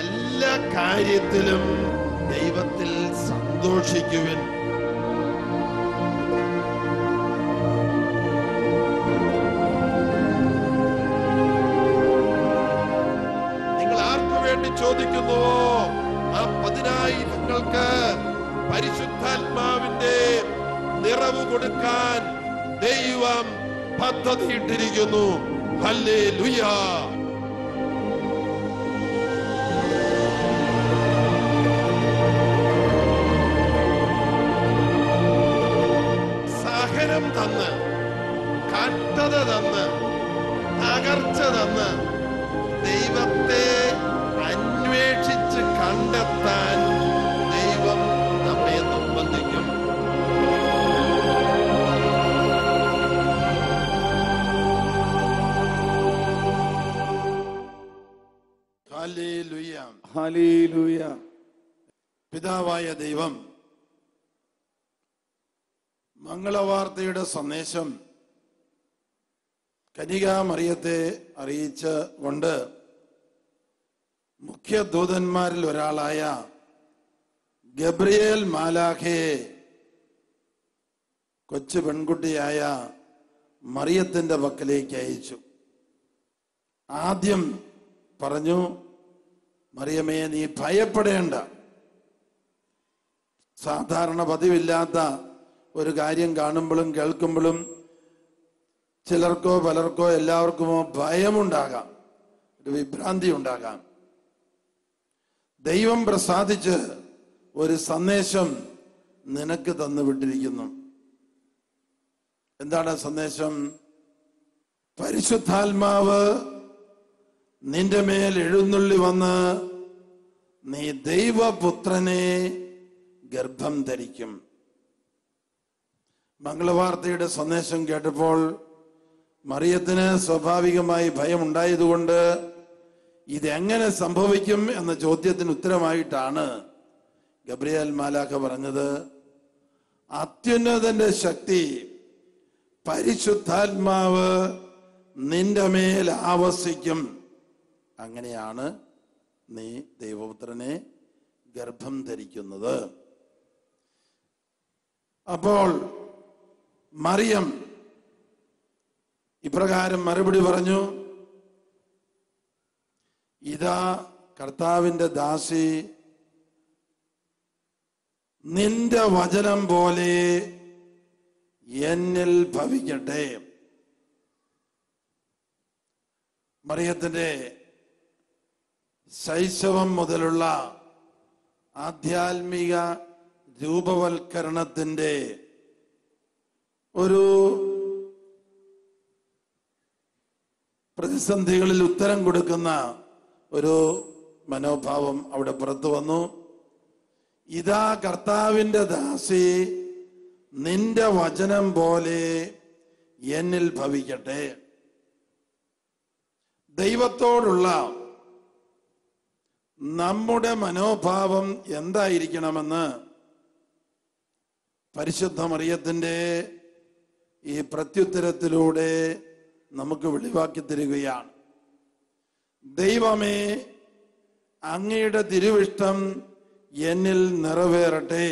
എല്ലാ കാര്യത്തിലും ദൈവത്തിൽ സന്തോഷിക്കുവിൻ. നിങ്ങൾ ആർക്കു വേണ്ടി ചോദിക്കുന്നുവോ ആ പതിനായിരങ്ങൾക്ക് പരിശുദ്ധാത്മാവിന്റെ നിറവ് കൊടുക്കാൻ ദൈവം പദ്ധതിയിട്ടിരിക്കുന്നു. ഹല്ലേ ലുയാ കട്ടത തന്ന് തകർച്ച തന്ന് ദൈവത്തെ അന്വേഷിച്ച് കണ്ടെത്താൻ ദൈവം നമ്മെ നിർബന്ധിക്കും ഹല്ലേലൂയ. ഹല്ലേലൂയ പിതാവായ ദൈവം മംഗളവാർത്തയുടെ സന്ദേശം കനികാമറിയത്തെ അറിയിച്ച കൊണ്ട് മുഖ്യ ദൂതന്മാരിൽ ഒരാളായ ഗബ്രിയേൽ മാലാഖയെ കൊച്ചു പെൺകുട്ടിയായ മറിയത്തിന്റെ പക്കലേക്ക് അയച്ചു. ആദ്യം പറഞ്ഞു മറിയമേ നീ ഭയപ്പെടേണ്ട. സാധാരണ പതിവില്ലാത്ത ഒരു കാര്യം കാണുമ്പോഴും കേൾക്കുമ്പോഴും ചിലർക്കോ പലർക്കോ എല്ലാവർക്കുമോ ഭയമുണ്ടാകാം. ഒരു വിഭ്രാന്തി ഉണ്ടാകാം. ദൈവം പ്രസാദിച്ച് ഒരു സന്ദേശം നിനക്ക് തന്നു വിട്ടിരിക്കുന്നു. എന്താണ് സന്ദേശം? പരിശുദ്ധാത്മാവ് നിന്റെ മേൽ എഴുന്നള്ളി വന്ന് നീ ദൈവപുത്രനെ ഗർഭം ധരിക്കും. മംഗളവാർത്തയുടെ സന്ദേശം കേട്ടപ്പോൾ മറിയത്തിന് സ്വാഭാവികമായി ഭയം ഉണ്ടായതുകൊണ്ട് ഇതെങ്ങനെ സംഭവിക്കും എന്ന ചോദ്യത്തിന് ഉത്തരമായിട്ടാണ് ഗബ്രിയേൽ മാലാഖ പറഞ്ഞത്. അത്യുന്നതന്റെ ശക്തി പരിശുദ്ധാത്മാവ് നിന്റെ മേൽ ആവസിക്കും. അങ്ങനെയാണ് നീ ദൈവപുത്രനെ ഗർഭം ധരിക്കുന്നത്. അപ്പോൾ മറിയം ഇപ്രകാരം മറുപടി പറഞ്ഞു ഇതാ കർത്താവിന്റെ ദാസി നിന്റെ വചനം പോലെ എന്നിൽ ഭവിക്കട്ടെ. മറിയത്തിന്റെ ശൈശവം മുതലുള്ള ആധ്യാത്മിക രൂപവൽക്കരണത്തിന്റെ ഒരു പ്രതിസന്ധികളിൽ ഉത്തരം കൊടുക്കുന്ന ഒരു മനോഭാവം അവിടെ പുറത്തു വന്നു. ഇതാ കർത്താവിന്റെ ദാസി നിന്റെ വചനം പോലെ എന്നിൽ ഭവിക്കട്ടെ. ദൈവത്തോടുള്ള നമ്മുടെ മനോഭാവം എന്തായിരിക്കണമെന്ന് പരിശുദ്ധ മറിയത്തിന്റെ ഈ പ്രത്യുത്തരത്തിലൂടെ നമുക്ക് വെളിവാക്കി തരികയാണ്. ദൈവമേ അങ്ങയുടെ തിരുവിഷ്ടം എന്നിൽ നിറവേറട്ടെ.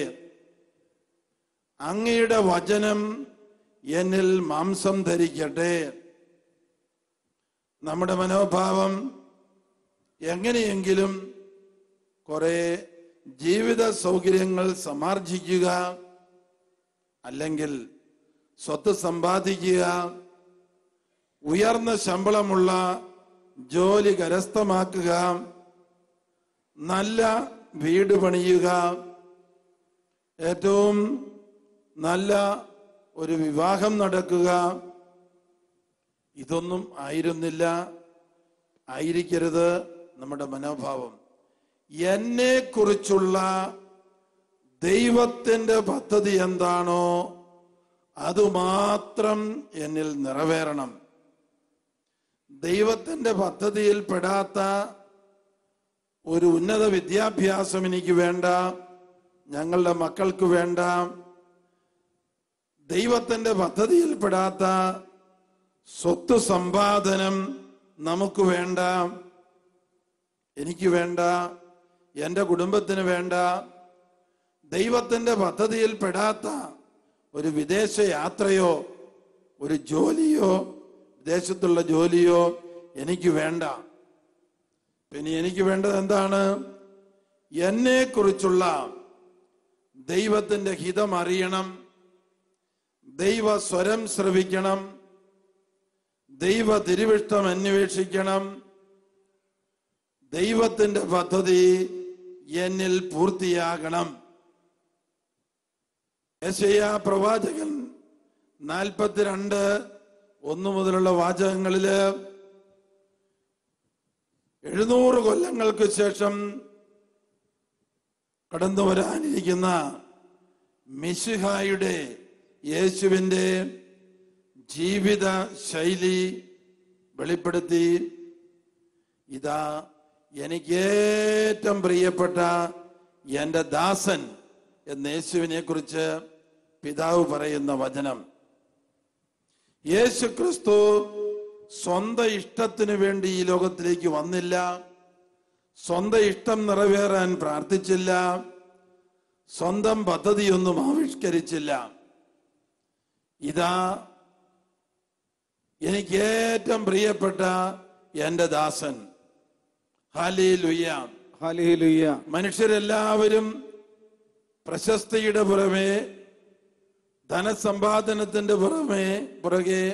അങ്ങയുടെ വചനം എന്നിൽ മാംസം ധരിക്കട്ടെ. നമ്മുടെ മനോഭാവം എങ്ങനെയെങ്കിലും കുറെ ജീവിത സൗകര്യങ്ങൾ സമാർജിക്കുക അല്ലെങ്കിൽ സ്വത്ത് സമ്പാദിക്കുക ഉയർന്ന ശമ്പളമുള്ള ജോലി കരസ്ഥമാക്കുക നല്ല വീട് പണിയുക ഏറ്റവും നല്ല ഒരു വിവാഹം നടക്കുക ഇതൊന്നും ആയിരുന്നില്ല. ആയിരിക്കരുത് നമ്മുടെ മനോഭാവം. എന്നെ കുറിച്ചുള്ള ദൈവത്തിന്റെ പദ്ധതി എന്താണോ അതുമാത്രം എന്നിൽ നിറവേറണം. ദൈവത്തിന്റെ പദ്ധതിയിൽ പെടാത്ത ഒരു ഉന്നത വിദ്യാഭ്യാസം എനിക്ക് വേണ്ട ഞങ്ങളുടെ മക്കൾക്ക് വേണ്ട ദൈവത്തിന്റെ പദ്ധതിയിൽ പെടാത്ത സ്വത്ത് സമ്പാദനം നമുക്ക് വേണ്ട എനിക്ക് വേണ്ട എന്റെ കുടുംബത്തിന് വേണ്ട ദൈവത്തിന്റെ പദ്ധതിയിൽ പെടാത്ത ഒരു വിദേശ യാത്രയോ ഒരു ജോലിയോ വിദേശത്തുള്ള ജോലിയോ എനിക്ക് വേണ്ട. പിന്നെ എനിക്ക് വേണ്ടത് എന്താണ്? എന്നെ കുറിച്ചുള്ള ദൈവത്തിന്റെ ഹിതം അറിയണം. ദൈവ സ്വരം ശ്രവിക്കണം. ദൈവ തിരുവിഷ്ടം അന്വേഷിക്കണം. ദൈവത്തിന്റെ പദ്ധതി എന്നിൽ പൂർത്തിയാകണം. യശയ പ്രവാചകൻ നാൽപ്പത്തിരണ്ട് ഒന്ന് മുതലുള്ള വാചകങ്ങളിൽ എഴുന്നൂറ് കൊല്ലങ്ങൾക്ക് ശേഷം കടന്നു വരാനിരിക്കുന്ന മിശിഹായുടെ യേശുവിന്റെ ജീവിത ശൈലി വെളിപ്പെടുത്തി ഇതാ എനിക്ക് ഏറ്റവും പ്രിയപ്പെട്ട എന്റെ ദാസൻ എന്ന യേശുവിനെ കുറിച്ച് പിതാവ് പറയുന്ന വചനം. യേശു ക്രിസ്തു സ്വന്തം ഇഷ്ടത്തിന് വേണ്ടി ഈ ലോകത്തിലേക്ക് വന്നില്ല. സ്വന്തം ഇഷ്ടം നിറവേറാൻ പ്രാർത്ഥിച്ചില്ല. സ്വന്തം പദ്ധതിയൊന്നും ആവിഷ്കരിച്ചില്ല. ഇതാ എനിക്ക് ഏറ്റവും പ്രിയപ്പെട്ട എന്റെ ദാസൻ. ഹാലി ലുയ്യ ഹല്ലേലൂയ. മനുഷ്യരെല്ലാവരും പ്രശസ്തിയുടെ പുറമെ ധനസമ്പാദനത്തിന്റെ പുറമേ പുറകെ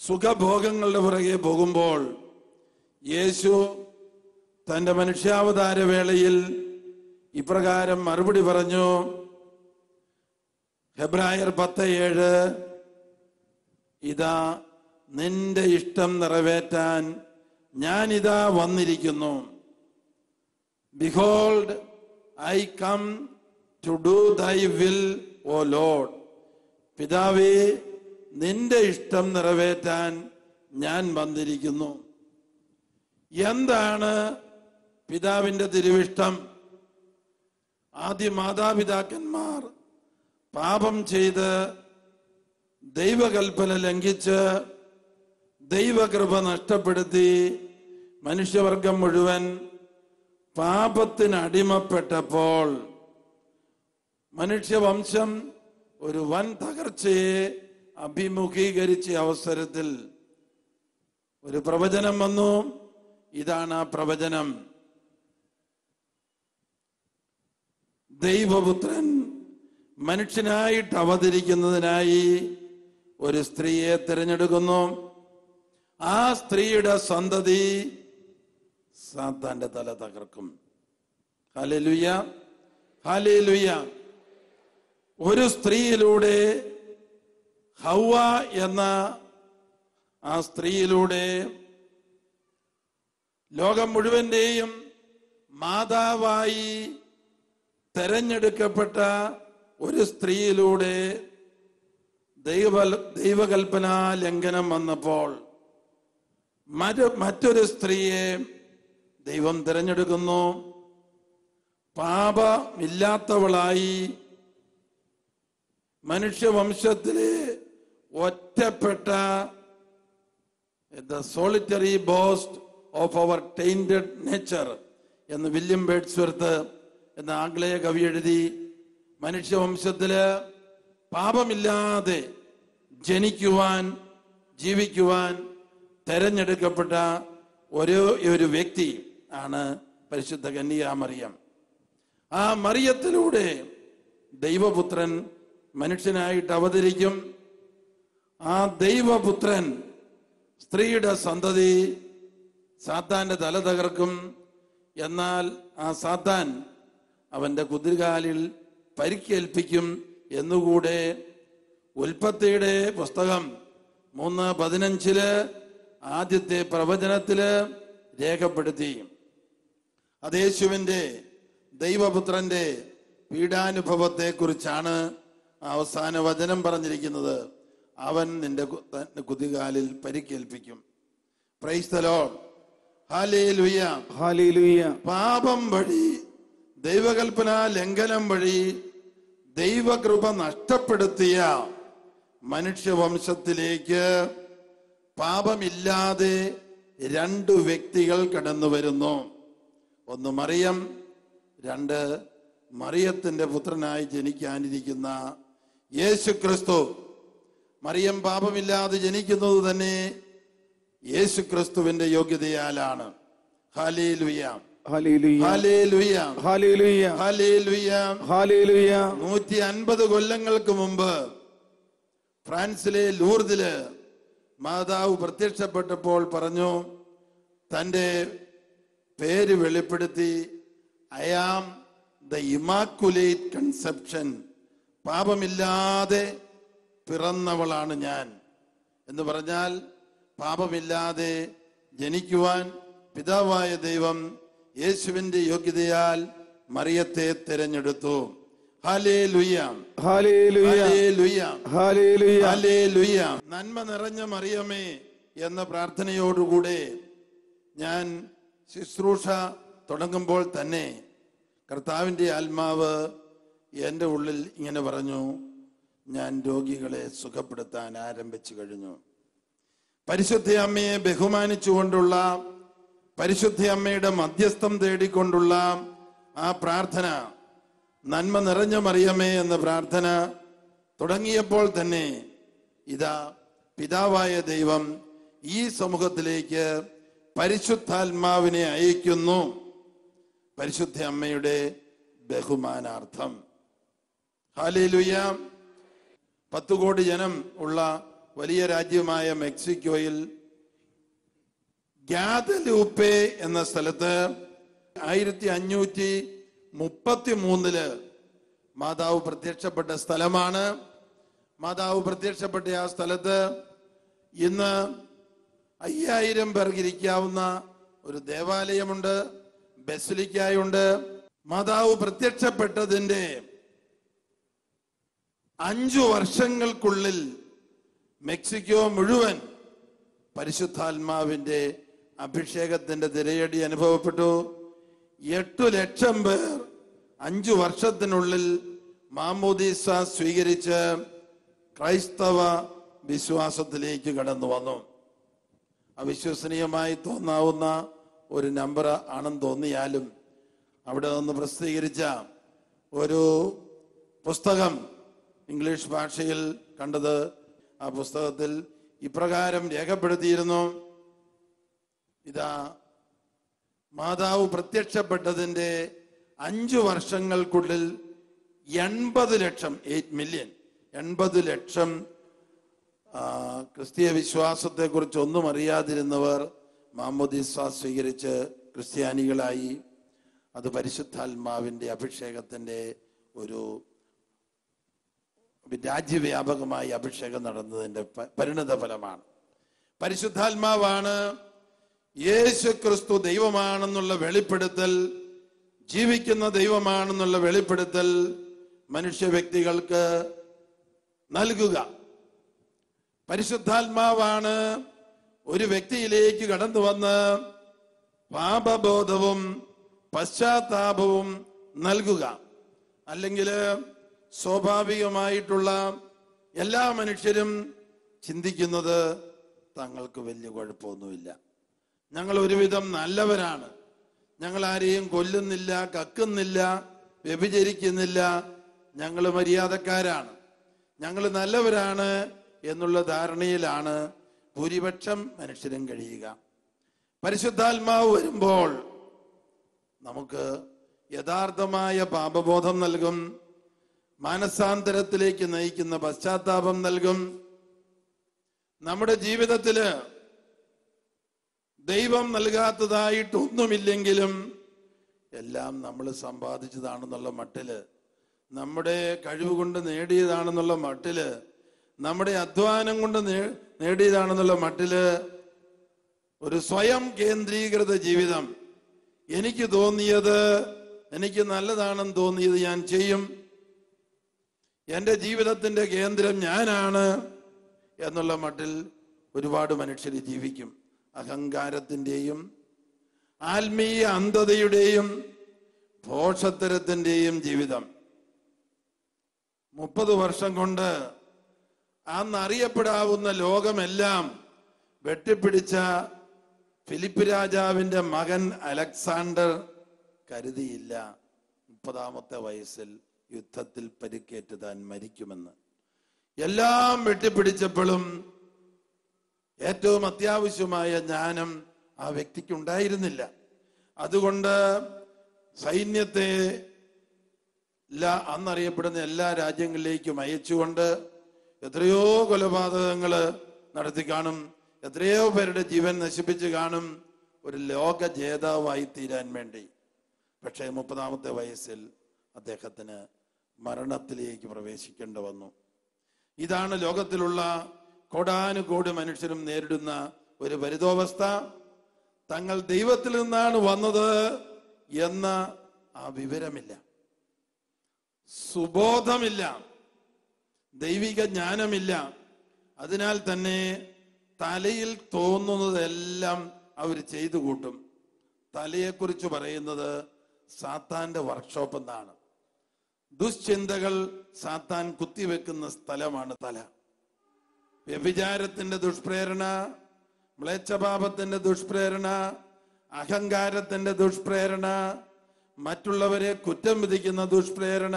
സുഖഭോഗങ്ങളുടെ പുറകെ പോകുമ്പോൾ യേശു തന്റെ മനുഷ്യാവതാര വേളയിൽ ഇപ്രകാരം മറുപടി പറഞ്ഞു. ഹെബ്രായർ പത്ത് ഏഴ് ഇതാ നിന്റെ ഇഷ്ടം നിറവേറ്റാൻ ഞാനിതാ വന്നിരിക്കുന്നു. Behold I come to do thy will O Lord. പിതാവേ നിന്റെ ഇഷ്ടം നിറവേറ്റാൻ ഞാൻ വന്നിരിക്കുന്നു. എന്താണ് പിതാവിന്റെ തിരുവിഷ്ടം? ആദ്യ മാതാപിതാക്കന്മാർ പാപം ചെയ്ത് ദൈവകൽപ്പന ലംഘിച്ച് ദൈവകൃപ നഷ്ടപ്പെടുത്തി മനുഷ്യവർഗം മുഴുവൻ പാപത്തിന് അടിമപ്പെട്ടപ്പോൾ മനുഷ്യവംശം ഒരു വൻ തകർച്ചയെ അഭിമുഖീകരിച്ച അവസരത്തിൽ ഒരു പ്രവചനം വന്നു. ഇതാണ് ആ പ്രവചനം. ദൈവപുത്രൻ മനുഷ്യനായിട്ട് അവതരിക്കുന്നതിനായി ഒരു സ്ത്രീയെ തിരഞ്ഞെടുക്കുന്നു. ആ സ്ത്രീയുടെ സന്തതി സാത്താന്റെ തല തകർക്കും. ഹലേ ലുയ്യ ഹലേ ഹലേലുയ ഒരു സ്ത്രീയിലൂടെ ഹൗവ എന്ന ആ സ്ത്രീയിലൂടെ ലോകം മുഴുവന്റെയും മാതാവായി തെരഞ്ഞെടുക്കപ്പെട്ട ഒരു സ്ത്രീയിലൂടെ ദൈവ ദൈവകൽപ്പന ലംഘനം വന്നപ്പോൾ മറ്റു മറ്റൊരു സ്ത്രീയെ ദൈവം തിരഞ്ഞെടുക്കുന്നു. പാപമില്ലാത്തവളായി മനുഷ്യവംശത്തിലെ ഒറ്റപ്പെട്ട the solitary boast of our tainted nature എന്ന് വില്യം ബേഡ്സ്വർത്ത് എന്ന ആംഗ്ലേയ കവി എഴുതി മനുഷ്യവംശത്തിൽ പാപമില്ലാതെ ജനിക്കുവാൻ ജീവിക്കുവാൻ തെരഞ്ഞെടുക്കപ്പെട്ട ഒരു ഒരു വ്യക്തി ആണ് പരിശുദ്ധ കന്യാമറിയം ആ മറിയത്തിലൂടെ ദൈവപുത്രൻ മനുഷ്യനായിട്ട് അവതരിക്കും ആ ദൈവപുത്രൻ സ്ത്രീയുടെ സന്തതി സാത്താന്റെ തല തകർക്കും. എന്നാൽ ആ സാത്താൻ അവന്റെ കുതിർകാലിൽ പരിക്കേൽപ്പിക്കും എന്നുകൂടെ ഉൽപ്പത്തിയുടെ പുസ്തകം മൂന്ന് പതിനഞ്ചിൽ ആദ്യത്തെ പ്രവചനത്തിൽ രേഖപ്പെടുത്തി. അതേശുവിന്റെ ദൈവപുത്രന്റെ പീഡാനുഭവത്തെ കുറിച്ചാണ് അവസാന വചനം പറഞ്ഞിരിക്കുന്നത് അവൻ നിന്റെ കുതികാലിൽ പരിക്കേൽപ്പിക്കും. പാപം വഴി ദൈവകൽപ്പന ലംഘനം വഴി ദൈവകൃപ നഷ്ടപ്പെടുത്തിയ മനുഷ്യവംശത്തിലേക്ക് പാപമില്ലാതെ രണ്ടു വ്യക്തികൾ കടന്നു വരുന്നു. ഒന്ന് മറിയം രണ്ട് മറിയത്തിന്റെ പുത്രനായി ജനിക്കാനിരിക്കുന്ന യേശു ക്രിസ്തു മറിയം പാപമില്ലാതെ ജനിക്കുന്നത് തന്നെ യേശു ക്രിസ്തുവിന്റെ യോഗ്യതയാലാണ് നൂറ്റി അൻപത് കൊല്ലങ്ങൾക്ക് മുമ്പ് ഫ്രാൻസിലെ ലൂർദിൽ മാതാവ് പ്രത്യക്ഷപ്പെട്ടപ്പോൾ പറഞ്ഞു തന്റെ പേര് വെളിപ്പെടുത്തി I am the immaculate conception. പാപമില്ലാതെ പിറന്നവളാണ് ഞാൻ. എന്ന് പറഞ്ഞാൽ പാപമില്ലാതെ ജനിക്കുവാൻ പിതാവായ ദൈവം യേശുവിന്റെ യോഗ്യതയാൽ മറിയത്തെ തിരഞ്ഞെടുത്തു. നന്മ നിറഞ്ഞ മറിയമേ എന്ന പ്രാർത്ഥനയോടുകൂടെ ഞാൻ ശുശ്രൂഷ തുടങ്ങുമ്പോൾ തന്നെ കർത്താവിന്റെ ആത്മാവ് എന്റെ ഉള്ളിൽ ഇങ്ങനെ പറഞ്ഞു ഞാൻ രോഗികളെ സുഖപ്പെടുത്താൻ ആരംഭിച്ചു കഴിഞ്ഞു. പരിശുദ്ധ അമ്മയെ ബഹുമാനിച്ചുകൊണ്ടുള്ള പരിശുദ്ധ അമ്മയുടെ മധ്യസ്ഥം തേടിക്കൊണ്ടുള്ള ആ പ്രാർത്ഥന നന്മ നിറഞ്ഞ മറിയമേ എന്ന പ്രാർത്ഥന തുടങ്ങിയപ്പോൾ തന്നെ ഇതാ പിതാവായ ദൈവം ഈ സമൂഹത്തിലേക്ക് പരിശുദ്ധാത്മാവിനെ അയക്കുന്നു പരിശുദ്ധ അമ്മയുടെ ബഹുമാനാർത്ഥം. ഹാലേലുയ. പത്തു കോടി ജനം ഉള്ള വലിയ രാജ്യമായ മെക്സിക്കോയിൽ ഗ്യാദലൂപ്പെ എന്ന സ്ഥലത്ത് ആയിരത്തി അഞ്ഞൂറ്റി മുപ്പത്തി മൂന്നിൽ മാതാവ് പ്രത്യക്ഷപ്പെട്ട സ്ഥലമാണ്. മാതാവ് പ്രത്യക്ഷപ്പെട്ട ആ സ്ഥലത്ത് ഇന്ന് അയ്യായിരം പേർക്ക് ഇരിക്കാവുന്ന ഒരു ദേവാലയമുണ്ട് ബസിലിക്കായുണ്ട്. മാതാവ് പ്രത്യക്ഷപ്പെട്ടതിന്റെ അഞ്ചു വർഷങ്ങൾക്കുള്ളിൽ മെക്സിക്കോ മുഴുവൻ പരിശുദ്ധാത്മാവിന്റെ അഭിഷേകത്തിന്റെ തിരയടി അനുഭവപ്പെട്ടു. എട്ടു ലക്ഷം പേർ അഞ്ചു വർഷത്തിനുള്ളിൽ മാമോദീസ സ്വീകരിച്ച് ക്രൈസ്തവ വിശ്വാസത്തിലേക്ക് കടന്നു വന്നു. അവിശ്വസനീയമായി തോന്നാവുന്ന ഒരു നമ്പർ ആണെന്ന് തോന്നിയാലും അവിടെ നിന്ന് പ്രസിദ്ധീകരിച്ച ഒരു പുസ്തകം ഇംഗ്ലീഷ് ഭാഷയിൽ കണ്ടത് ആ പുസ്തകത്തിൽ ഇപ്രകാരം രേഖപ്പെടുത്തിയിരുന്നു. ഇതാ മാതാവ് പ്രത്യക്ഷപ്പെട്ടതിന്റെ അഞ്ചു വർഷങ്ങൾക്കുള്ളിൽ എൺപത് ലക്ഷം എയ്റ്റ് മില്യൺ എൺപത് ലക്ഷം ക്രിസ്തീയ വിശ്വാസത്തെ കുറിച്ച് ഒന്നും അറിയാതിരുന്നവർ മാമോദിസ സ്വീകരിച്ച് ക്രിസ്ത്യാനികളായി. അത് പരിശുദ്ധാത്മാവിന്റെ അഭിഷേകത്തിന്റെ ഒരു രാജ്യവ്യാപകമായി അഭിഷേകം നടന്നതിന്റെ പരിണത ഫലമാണ് പരിശുദ്ധാത്മാവാണ് യേശു ക്രിസ്തു ദൈവമാണെന്നുള്ള വെളിപ്പെടുത്തൽ ജീവിക്കുന്ന ദൈവമാണെന്നുള്ള വെളിപ്പെടുത്തൽ മനുഷ്യ വ്യക്തികൾക്ക് നൽകുക. പരിശുദ്ധാത്മാവാണ് ഒരു വ്യക്തിയിലേക്ക് കടന്നു വന്ന് പാപബോധവും പശ്ചാത്താപവും നൽകുക. അല്ലെങ്കിൽ സ്വാഭാവികമായിട്ടുള്ള എല്ലാ മനുഷ്യരും ചിന്തിക്കുന്നത് തങ്ങൾക്ക് വലിയ കുഴപ്പമൊന്നുമില്ല. ഞങ്ങൾ ഒരുവിധം നല്ലവരാണ്. ഞങ്ങൾ ആരെയും കൊല്ലുന്നില്ല കക്കുന്നില്ല വ്യഭിചരിക്കുന്നില്ല. ഞങ്ങൾ മര്യാദക്കാരാണ്. ഞങ്ങൾ നല്ലവരാണ് എന്നുള്ള ധാരണയിലാണ് ഭൂരിപക്ഷം മനുഷ്യരും കഴിയുക. പരിശുദ്ധാത്മാവ് വരുമ്പോൾ നമുക്ക് യഥാർത്ഥമായ പാപബോധം നൽകും. മാനസാന്തരത്തിലേക്ക് നയിക്കുന്ന പശ്ചാത്താപം നൽകും. നമ്മുടെ ജീവിതത്തിൽ ദൈവം നൽകാത്തതായിട്ടൊന്നുമില്ലെങ്കിലും എല്ലാം നമ്മൾ സമ്പാദിച്ചതാണെന്നുള്ള മട്ടിൽ നമ്മുടെ കഴിവ് കൊണ്ട് നേടിയതാണെന്നുള്ള മട്ടിൽ നമ്മുടെ അധ്വാനം കൊണ്ട് നേടിയതാണെന്നുള്ള മട്ടിൽ ഒരു സ്വയം കേന്ദ്രീകൃത ജീവിതം എനിക്ക് തോന്നിയത് എനിക്ക് നല്ലതാണെന്ന് തോന്നിയത് ഞാൻ ചെയ്യും. എന്റെ ജീവിതത്തിന്റെ കേന്ദ്രം ഞാനാണ് എന്നുള്ള മട്ടിൽ ഒരുപാട് മനുഷ്യർ ജീവിക്കും. അഹങ്കാരത്തിന്റെയും ആത്മീയ അന്ധതയുടെയും ഭോഷത്തരത്തിന്റെയും ജീവിതം. മുപ്പത് വർഷം കൊണ്ട് അന്നറിയപ്പെടാവുന്ന ലോകമെല്ലാം വെട്ടിപ്പിടിച്ച ഫിലിപ്പ് രാജാവിന്റെ മകൻ അലക്സാണ്ടർ കരുതിയില്ല. മുപ്പതാമത്തെ വയസ്സിൽ യുദ്ധത്തിൽ പരിക്കേറ്റ് താൻ മരിക്കുമെന്ന്. എല്ലാം വെട്ടിപ്പിടിച്ചപ്പോഴും ഏറ്റവും അത്യാവശ്യമായ ജ്ഞാനം ആ വ്യക്തിക്ക് ഉണ്ടായിരുന്നില്ല അതുകൊണ്ട് സൈന്യത്തെ എല്ലാ അന്നറിയപ്പെടുന്ന എല്ലാ രാജ്യങ്ങളിലേക്കും അയച്ചുകൊണ്ട് എത്രയോ കൊലപാതകങ്ങൾ നടത്തി കാണും എത്രയോ പേരുടെ ജീവൻ നശിപ്പിച്ച് കാണും ഒരു ലോക ജേതാവായി തീരാൻ വേണ്ടി. പക്ഷേ മുപ്പതാമത്തെ വയസ്സിൽ അദ്ദേഹത്തിന് മരണത്തിലേക്ക് പ്രവേശിക്കേണ്ടി വന്നു. ഇതാണ് ലോകത്തിലുള്ള കോടാനുകോടി മനുഷ്യരും നേരിടുന്ന ഒരു പരിതോവസ്ഥ തങ്ങൾ ദൈവത്തിൽ നിന്നാണ് വന്നത് എന്ന ആ വിവരമില്ല. സുബോധമില്ല. ദൈവിക ജ്ഞാനമില്ല. അതിനാൽ തന്നെ തലയിൽ തോന്നുന്നതെല്ലാം അവർ ചെയ്തു കൂട്ടും തലയെക്കുറിച്ച് പറയുന്നത് സാത്താന്റെ വർക്ക്ഷോപ്പ് എന്നാണ്. ദുശ്ചിന്തകൾ സാത്താൻ കുത്തിവെക്കുന്ന സ്ഥലമാണ് തല. വ്യഭിചാരത്തിന്റെ ദുഷ്പ്രേരണ മ്ലേച്ഛപാപത്തിന്റെ ദുഷ്പ്രേരണ അഹങ്കാരത്തിന്റെ ദുഷ്പ്രേരണ മറ്റുള്ളവരെ കുറ്റം വിധിക്കുന്ന ദുഷ്പ്രേരണ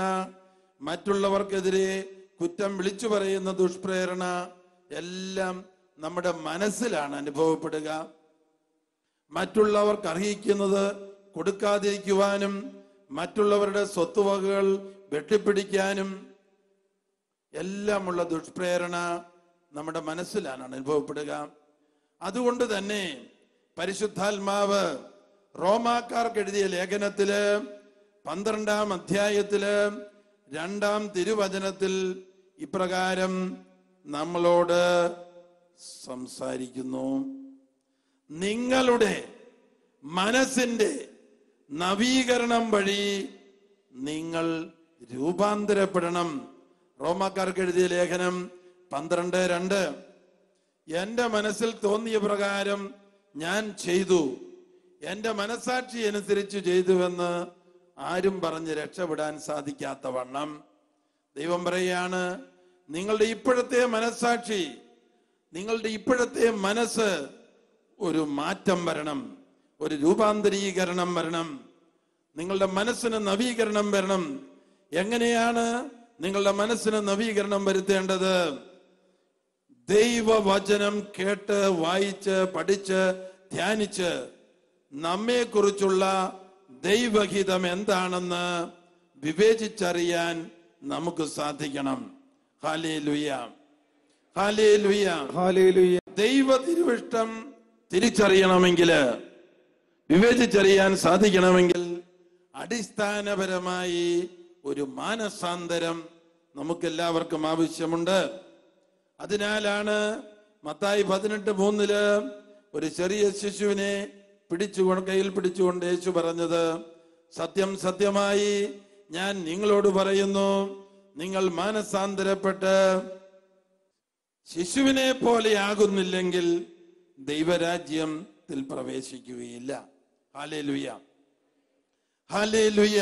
മറ്റുള്ളവർക്കെതിരെ കുറ്റം വിളിച്ചു പറയുന്ന ദുഷ്പ്രേരണ എല്ലാം നമ്മുടെ മനസ്സിലാണ് അനുഭവപ്പെടുക. മറ്റുള്ളവർക്ക് അർഹിക്കുന്നത് കൊടുക്കാതിരിക്കുവാനും മറ്റുള്ളവരുടെ സ്വത്തുവകകൾ വെട്ടിപ്പിടിക്കാനും എല്ലാമുള്ള ദുഷ്പ്രേരണ നമ്മുടെ മനസ്സിലാണ് അനുഭവപ്പെടുക. അതുകൊണ്ട് തന്നെ പരിശുദ്ധാത്മാവ് റോമാക്കാർക്ക് എഴുതിയ ലേഖനത്തിൽ പന്ത്രണ്ടാം അധ്യായത്തിൽ രണ്ടാം തിരുവചനത്തിൽ ഇപ്രകാരം നമ്മളോട് സംസാരിക്കുന്നു. നിങ്ങളുടെ മനസ്സിന്റെ നവീകരണം വഴി നിങ്ങൾ രൂപാന്തരപ്പെടണം. റോമാക്കാർക്ക് എഴുതിയ ലേഖനം പന്ത്രണ്ട് രണ്ട്. എന്റെ മനസ്സിൽ തോന്നിയ പ്രകാരം ഞാൻ ചെയ്തു. എന്റെ മനസാക്ഷി അനുസരിച്ച് ചെയ്തുവെന്ന് ആരും പറഞ്ഞ് രക്ഷപ്പെടാൻ സാധിക്കാത്ത വണ്ണം. ദൈവം പറയുകയാണ് നിങ്ങളുടെ ഇപ്പോഴത്തെ മനസാക്ഷി നിങ്ങളുടെ ഇപ്പോഴത്തെ മനസ്സ് ഒരു മാറ്റം വരണം ഒരു രൂപാന്തരീകരണം വരണം. നിങ്ങളുടെ മനസ്സിന് നവീകരണം വരണം. എങ്ങനെയാണ് നിങ്ങളുടെ മനസ്സിന് നവീകരണം വരുത്തേണ്ടത്? ദൈവവചനം കേട്ട് വായിച്ച് പഠിച്ച് ധ്യാനിച്ച് നമ്മെക്കുറിച്ചുള്ള ദൈവഹിതം എന്താണെന്ന് വിവേചിച്ചറിയാൻ നമുക്ക് സാധിക്കണം. ഹാലേ ലുയ ഹാലേ ലുയ ഹാലേലുയ ദൈവ തിരുവിഷ്ടം തിരിച്ചറിയണമെങ്കിൽ വിവേചിച്ചറിയാൻ സാധിക്കണമെങ്കിൽ അടിസ്ഥാനപരമായി ഒരു മാനസാന്തരം നമുക്കെല്ലാവർക്കും ആവശ്യമുണ്ട്. അതിനാലാണ് മത്തായി പതിനെട്ട് മൂന്നിൽ ഒരു ചെറിയ ശിശുവിനെ പിടിച്ചു കയ്യിൽ പിടിച്ചുകൊണ്ട് യേശു പറഞ്ഞത് സത്യം സത്യമായി ഞാൻ നിങ്ങളോട് പറയുന്നു നിങ്ങൾ മാനസാന്തരപ്പെട്ട് ശിശുവിനെ പോലെയാകുന്നില്ലെങ്കിൽ ദൈവരാജ്യത്തിൽ പ്രവേശിക്കുകയില്ല ഹാലേ ലുയ ഹാലേ ലുയ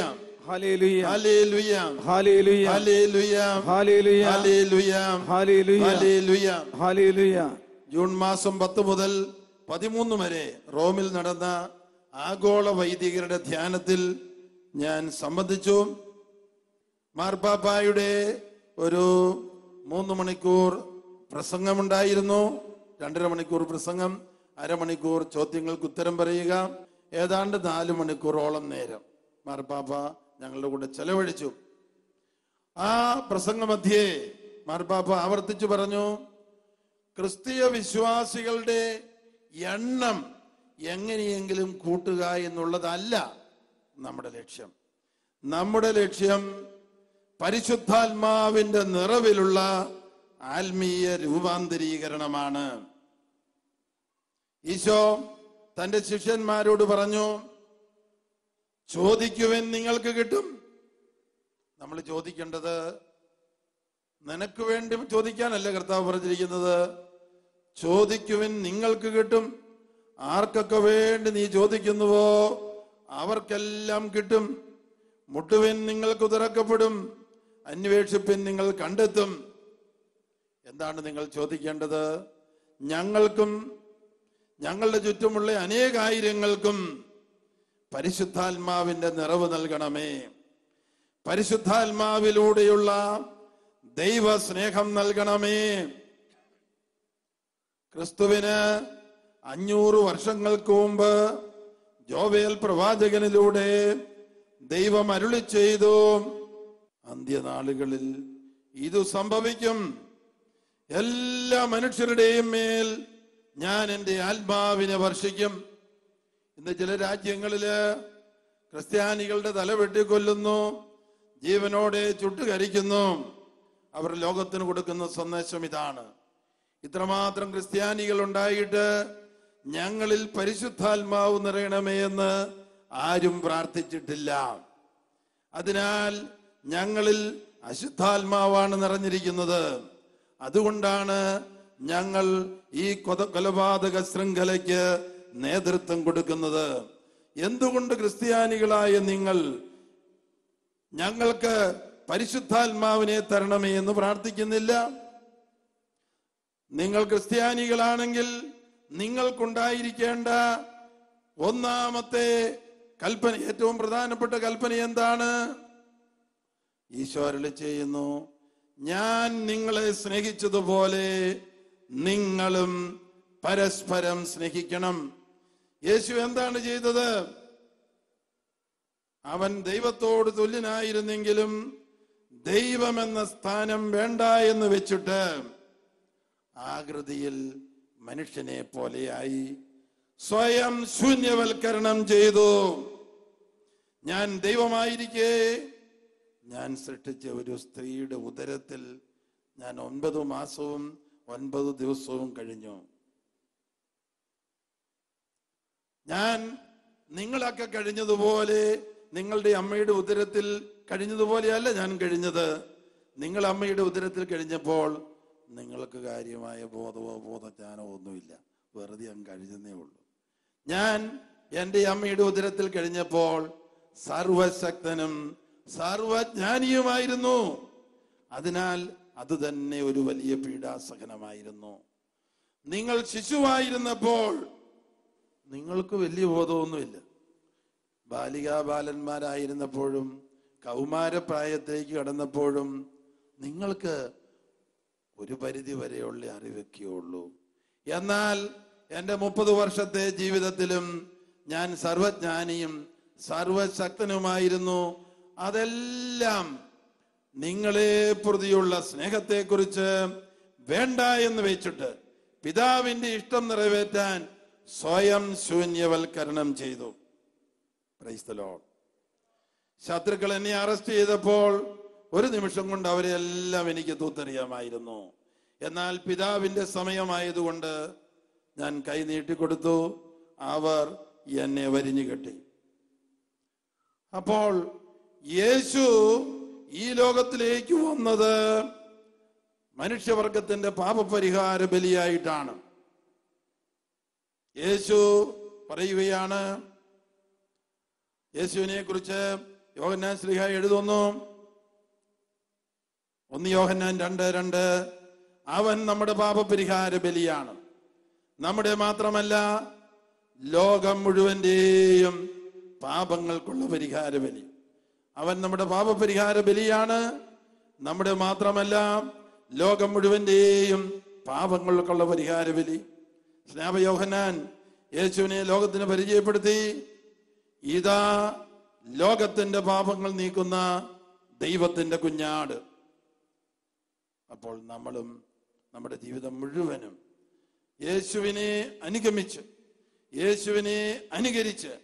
ജൂൺ മാസം പത്ത് മുതൽ പതിമൂന്ന് വരെ റോമിൽ നടന്ന ആഗോള വൈദികരുടെ ധ്യാനത്തിൽ ഞാൻ സംബന്ധിച്ചു. മാർപ്പാപ്പായുടെ ഒരു മൂന്ന് മണിക്കൂർ പ്രസംഗമുണ്ടായിരുന്നു. രണ്ടര മണിക്കൂർ പ്രസംഗം അരമണിക്കൂർ ചോദ്യങ്ങൾക്ക് ഉത്തരം പറയുക. ഏതാണ്ട് നാല് മണിക്കൂറോളം നേരം മാർപ്പാപ്പ ഞങ്ങളുടെ കൂടെ ചെലവഴിച്ചു. ആ പ്രസംഗമധ്യേ മാർപ്പാപ്പ ആവർത്തിച്ചു പറഞ്ഞു ക്രിസ്തീയ വിശ്വാസികളുടെ എണ്ണം എങ്ങനെയെങ്കിലും കൂട്ടുക എന്നുള്ളതല്ല നമ്മുടെ ലക്ഷ്യം. നമ്മുടെ ലക്ഷ്യം പരിശുദ്ധാത്മാവിന്റെ നിറവിലുള്ള ആത്മീയ രൂപാന്തരീകരണമാണ്. ഈശോ തന്റെ ശിഷ്യന്മാരോട് പറഞ്ഞു ചോദിക്കുവൻ നിങ്ങൾക്ക് കിട്ടും. നമ്മൾ ചോദിക്കേണ്ടത് നിനക്ക് വേണ്ടി ചോദിക്കാനല്ല കർത്താവ് പറഞ്ഞിരിക്കുന്നത്. ചോദിക്കുവൻ നിങ്ങൾക്ക് കിട്ടും. ആർക്കൊക്കെ വേണ്ടി നീ ചോദിക്കുന്നുവോ അവർക്കെല്ലാം കിട്ടും. മുട്ടുവിൻ നിങ്ങൾക്ക് തുറക്കപ്പെടും. അന്വേഷിപ്പിൻ നിങ്ങൾ കണ്ടെത്തും. എന്താണ് നിങ്ങൾ ചോദിക്കേണ്ടത്? ഞങ്ങൾക്കും ഞങ്ങളുടെ ചുറ്റുമുള്ള അനേകായിരങ്ങൾക്കും പരിശുദ്ധാത്മാവിന്റെ നിറവ് നൽകണമേ. പരിശുദ്ധാത്മാവിലൂടെയുള്ള ദൈവ സ്നേഹം നൽകണമേ. ക്രിസ്തുവിന് അഞ്ഞൂറ് വർഷങ്ങൾക്ക് മുമ്പ് ജോവേൽ പ്രവാചകനിലൂടെ ദൈവം അരുളി ചെയ്തു. അന്ത്യനാളുകളിൽ ഇത് സംഭവിക്കും. എല്ലാ മനുഷ്യരുടെയും മേൽ ഞാൻ എന്റെ ആത്മാവിനെ വർഷിക്കും. ഇന്ന് ചില രാജ്യങ്ങളിൽ ക്രിസ്ത്യാനികളുടെ തല വെട്ടിക്കൊല്ലുന്നു ജീവനോടെ ചുട്ടുകരിക്കുന്നു. അവർ ലോകത്തിന് കൊടുക്കുന്ന സന്ദേശം ഇതാണ്. ഇത്രമാത്രം ക്രിസ്ത്യാനികൾ ഉണ്ടായിട്ട് ഞങ്ങളിൽ പരിശുദ്ധാത്മാവ് നിറയണമേ എന്ന് ആരും പ്രാർത്ഥിച്ചിട്ടില്ല. അതിനാൽ ഞങ്ങളിൽ അശുദ്ധാത്മാവാണ് നിറഞ്ഞിരിക്കുന്നത്. അതുകൊണ്ടാണ് ഞങ്ങൾ ഈ കൊലപാതക ശൃംഖലയ്ക്ക് നേതൃത്വം കൊടുക്കുന്നത്? എന്തുകൊണ്ട് ക്രിസ്ത്യാനികളായ നിങ്ങൾ ഞങ്ങൾക്ക് പരിശുദ്ധാത്മാവിനെ തരണമേ എന്ന് പ്രാർത്ഥിക്കുന്നില്ല? നിങ്ങൾ ക്രിസ്ത്യാനികളാണെങ്കിൽ നിങ്ങൾക്കുണ്ടായിരിക്കേണ്ട ഒന്നാമത്തെ കൽപ്പന ഏറ്റവും പ്രധാനപ്പെട്ട കൽപ്പന എന്താണ്? ഈശോരളി ചെയ്യുന്നു ഞാൻ നിങ്ങളെ സ്നേഹിച്ചതുപോലെ നിങ്ങളും പരസ്പരം സ്നേഹിക്കണം. യേശു എന്താണ് ചെയ്തത്? അവൻ ദൈവത്തോട് തുല്യനായിരുന്നെങ്കിലും ദൈവമെന്ന സ്ഥാനം വേണ്ട എന്ന് വെച്ചിട്ട് ആകൃതിയിൽ മനുഷ്യനെ പോലെയായി സ്വയം ശൂന്യവൽക്കരണം ചെയ്തു. ഞാൻ ദൈവമായിരിക്കെ. ഞാൻ സൃഷ്ടിച്ച ഒരു സ്ത്രീയുടെ ഉദരത്തിൽ ഞാൻ ഒൻപത് മാസവും ഒൻപത് ദിവസവും കഴിഞ്ഞു. ഞാൻ നിങ്ങളൊക്കെ കഴിഞ്ഞതുപോലെ നിങ്ങളുടെ അമ്മയുടെ ഉദരത്തിൽ കഴിഞ്ഞതുപോലെയല്ല ഞാൻ കഴിഞ്ഞത്. നിങ്ങൾ അമ്മയുടെ ഉദരത്തിൽ കഴിഞ്ഞപ്പോൾ നിങ്ങൾക്ക് കാര്യമായ ബോധമോ ബോധജ്ഞാനോ ഒന്നുമില്ല. വെറുതെ അങ്ങ് കഴിഞ്ഞതേ ഉള്ളൂ. ഞാൻ എന്റെ അമ്മയുടെ ഉദരത്തിൽ കഴിഞ്ഞപ്പോൾ സർവശക്തനും സർവജ്ഞാനിയുമായിരുന്നു. അതിനാൽ അത് തന്നെ ഒരു വലിയ പീഡാസഹനമായിരുന്നു. നിങ്ങൾ ശിശുവായിരുന്നപ്പോൾ നിങ്ങൾക്ക് വലിയ ബോധമൊന്നുമില്ല. ബാലികാ ബാലന്മാരായിരുന്നപ്പോഴും കൗമാരപ്രായത്തേക്ക് കടന്നപ്പോഴും നിങ്ങൾക്ക് ഒരു പരിധി വരെയുള്ള അറിവൊക്കെ ഉള്ളൂ എന്നാൽ എന്റെ മുപ്പത് വർഷത്തെ ജീവിതത്തിലും ഞാൻ സർവജ്ഞാനിയും സർവശക്തനുമായിരുന്നു. അതെല്ലാം നിങ്ങളെ പ്രതിയുള്ള സ്നേഹത്തെക്കുറിച്ച് വേണ്ട എന്ന് വെച്ചിട്ട് പിതാവിന്റെ ഇഷ്ടം നിറവേറ്റാൻ സ്വയം ശൂന്യവൽക്കരണം ചെയ്തു. ശത്രുക്കൾ എന്നെ അറസ്റ്റ് ചെയ്തപ്പോൾ ഒരു നിമിഷം കൊണ്ട് അവരെല്ലാം എനിക്ക് തൂത്തെറിയാമായിരുന്നു. എന്നാൽ പിതാവിന്റെ സമയമായതുകൊണ്ട് ഞാൻ കൈ നീട്ടിക്കൊടുത്തു. അവർ എന്നെ വരിഞ്ഞു കെട്ടി. അപ്പോൾ യേശു ഈ ലോകത്തിലേക്ക് വന്നത് മനുഷ്യവർഗത്തിന്റെ പാപപരിഹാര ബലിയായിട്ടാണ്. യേശു പറയുകയാണ്. യേശുവിനെ കുറിച്ച് യോഹന്നാൻ ശ്രീഹ എഴുതുന്നു. ഒന്ന് യോഹന്നാൻ രണ്ട് രണ്ട്. അവൻ നമ്മുടെ പാപപരിഹാര ബലിയാണ്. നമ്മുടെ മാത്രമല്ല ലോകം മുഴുവന്റെയും പാപങ്ങൾക്കുള്ള പരിഹാര ബലി. അവൻ നമ്മുടെ പാപപരിഹാര ബലിയാണ്. നമ്മുടെ മാത്രമല്ല ലോകം മുഴുവന്റെയും പാപങ്ങൾക്കുള്ള പരിഹാര ബലി. സ്നാപയോഹനാൻ യേശുവിനെ ലോകത്തിന് പരിചയപ്പെടുത്തി. ഇതാ ലോകത്തിന്റെ പാപങ്ങൾ നീക്കുന്ന ദൈവത്തിന്റെ കുഞ്ഞാട്. അപ്പോൾ നമ്മളും നമ്മുടെ ജീവിതം മുഴുവനും യേശുവിനെ അനുഗമിച്ച് യേശുവിനെ അനുകരിച്ച്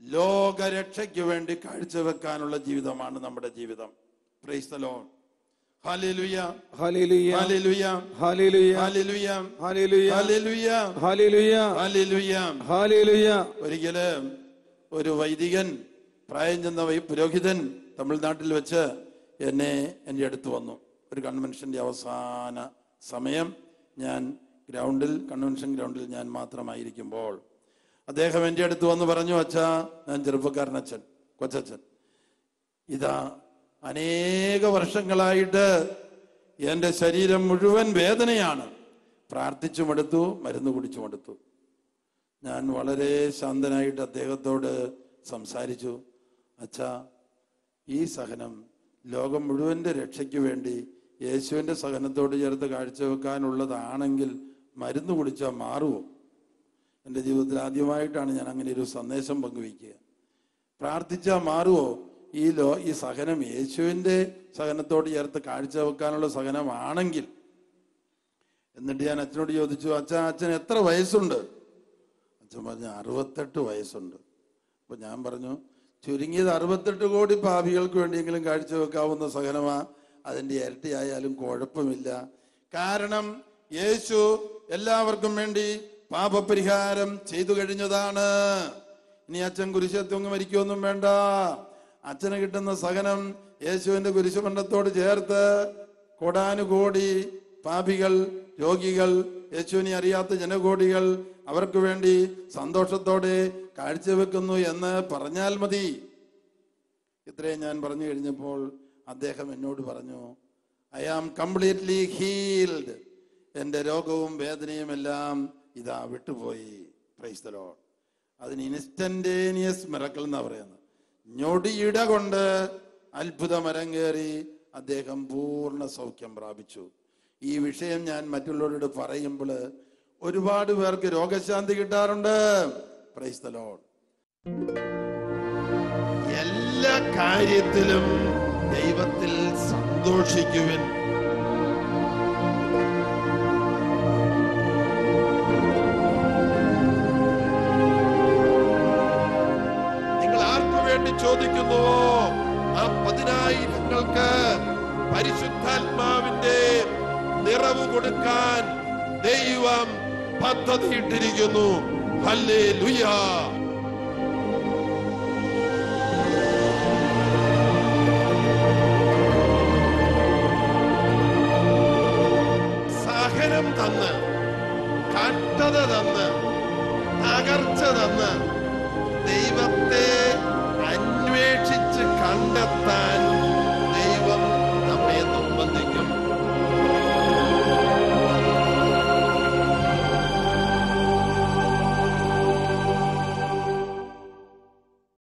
ലോകരക്ഷയ്ക്ക് വേണ്ടി കാഴ്ചവെക്കാനുള്ള ജീവിതമാണ് നമ്മുടെ ജീവിതം. പ്രൈസ്തലോ ഒരിക്കൽ ഒരു വൈദികൻ പ്രായം ചെന്ന പുരോഹിതൻ തമിഴ്നാട്ടിൽ വെച്ച് എന്നെ എന്റെ അടുത്ത് വന്നു ഒരു കൺവെൻഷന്റെ അവസാന സമയം ഞാൻ ഗ്രൗണ്ടിൽ കൺവെൻഷൻ ഗ്രൗണ്ടിൽ ഞാൻ മാത്രമായിരിക്കുമ്പോൾ അദ്ദേഹം എന്റെ അടുത്ത് വന്ന് പറഞ്ഞു അച്ഛാ ഞാൻ ചെറുപ്പക്കാരൻ അച്ഛൻ കൊച്ചച്ഛൻ ഇതാ അനേക വർഷങ്ങളായിട്ട് എന്റെ ശരീരം മുഴുവൻ വേദനയാണ്. പ്രാർത്ഥിച്ചു മടുത്തു മരുന്ന് കുടിച്ചു മടുത്തു ഞാൻ വളരെ ശാന്തനായിട്ട് അദ്ദേഹത്തോട് സംസാരിച്ചു. അച്ഛാ ഈ സഹനം ലോകം മുഴുവന്റെ രക്ഷയ്ക്ക് വേണ്ടി യേശുവിന്റെ സഹനത്തോട് ചേർത്ത് കാഴ്ചവെക്കാനുള്ളതാണെങ്കിൽ മരുന്ന് കുടിച്ചാൽ മാറുമോ എന്റെ ജീവിതത്തിൽ ആദ്യമായിട്ടാണ് ഞാൻ അങ്ങനെ ഒരു സന്ദേശം പങ്കുവയ്ക്കുക. പ്രാർത്ഥിച്ചാൽ മാറുമോ ഈ ലോ ഈ സഹനം യേശുവിന്റെ സഹനത്തോട് ചേർത്ത് കാഴ്ച വെക്കാനുള്ള സഹനമാണെങ്കിൽ എന്നിട്ട് ഞാൻ അച്ഛനോട് ചോദിച്ചു അച്ഛൻ അച്ഛൻ എത്ര വയസ്സുണ്ട്? അച്ഛൻ പറഞ്ഞു അറുപത്തെട്ട് വയസ്സുണ്ട്. അപ്പൊ ഞാൻ പറഞ്ഞു ചുരുങ്ങിയത് അറുപത്തെട്ട് കോടി പാപികൾക്ക് വേണ്ടിയെങ്കിലും കാഴ്ചവെക്കാവുന്ന സഹനമാ. അതിന്റെ ഇരട്ടിയായാലും കുഴപ്പമില്ല. കാരണം യേശു എല്ലാവർക്കും വേണ്ടി പാപപരിഹാരം ചെയ്തു കഴിഞ്ഞതാണ്. ഇനി അച്ഛൻ കുരിശത്തൊങ്ങ് മരിക്കൊന്നും വേണ്ട. അച്ഛന് കിട്ടുന്ന സഹനം യേശുവിന്റെ കുരിശുമണ്ഡത്തോട് ചേർത്ത് കോടാനുകോടി പാപികൾ രോഗികൾ യേശുവിനെ അറിയാത്ത ജനകോടികൾ അവർക്ക് വേണ്ടി സന്തോഷത്തോടെ കാഴ്ചവെക്കുന്നു എന്ന് പറഞ്ഞാൽ മതി. ഇത്രയും ഞാൻ പറഞ്ഞു കഴിഞ്ഞപ്പോൾ അദ്ദേഹം എന്നോട് പറഞ്ഞു ഐ ആം കംപ്ലീറ്റ്ലി ഹീൽഡ് എന്റെ രോഗവും വേദനയും എല്ലാം ഇതാ വിട്ടുപോയി. ലോർഡ് അതിന് ഇൻസ്റ്റന്റേനിയസ് മിറക്കൽ എന്നാ പറയുന്നത്. ഞൊടിയിട കൊണ്ട് അത്ഭുതമരം കയറി അദ്ദേഹം പൂർണ സൗഖ്യം പ്രാപിച്ചു. ഈ വിഷയം ഞാൻ മറ്റുള്ളവരോട് പറയുമ്പോൾ ഒരുപാട് പേർക്ക് രോഗശാന്തി കിട്ടാറുണ്ട്. പ്രൈസ് ദ ലോർഡ് എല്ലാ കാര്യത്തിലും ദൈവത്തിൽ സന്തോഷിക്കുവിൻ. ചോദിക്കുന്നുവോ ആ പതിനായിരങ്ങൾക്ക് പരിശുദ്ധാത്മാവിന്റെ നിറവ് കൊടുക്കാൻ ദൈവം പദ്ധതിയിട്ടിരിക്കുന്നു. ഹല്ലേ ലുയാ